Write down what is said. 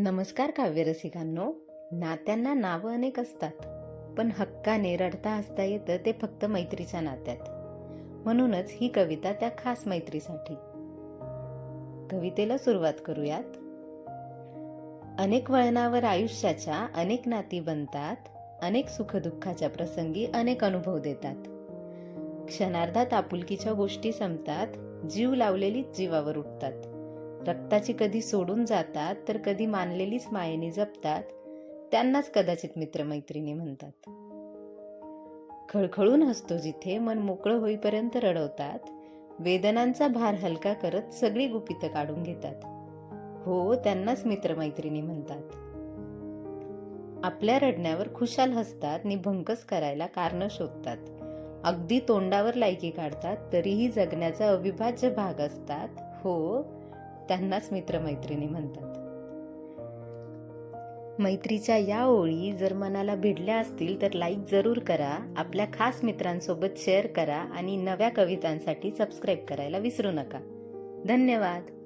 नमस्कार काव्यरसिकांनो. नात्यांना नावं अनेक असतात पण हक्काने रडता हसता येतं ते फक्त मैत्रीच्या नात्यात. म्हणूनच ही कविता त्या खास मैत्रीसाठी. कवितेला सुरुवात करूयात. अनेक वळणावर आयुष्याच्या अनेक नाती बनतात अनेक सुखदुःखाच्या प्रसंगी अनेक अनुभव देतात. क्षणार्धात आपुलकीच्या गोष्टी संपतात जीव लावलेलीच जीवावर उठतात. रक्ताची कधी सोडून जातात तर कधी मानलेलीच मायेने जपतात त्यांनाच कदाचित मित्रमैत्रिणी म्हणतात. खळखळून हसतो जिथे मन मोकळं होईपर्यंत रडवतात वेदनांचा भार हलका करत सगळी गुपितं काढून घेतात. हो त्यांनाच मित्रमैत्रिणी म्हणतात. आपल्या रडण्यावर खुशाल हसतात नि भंकस करायला कारण शोधतात. अगदी तोंडावर लायकी काढतात तरीही जगण्याचा अविभाज्य भाग असतात. हो त्यांनाच मित्रमैत्रिणी म्हणतात. मैत्रीच्या या ओळी जर मनाला भिडल्या असतील तर लाईक जरूर करा आपल्या खास मित्रांसोबत शेअर करा आणि नव्या कवितांसाठी सबस्क्राईब करायला विसरू नका. धन्यवाद!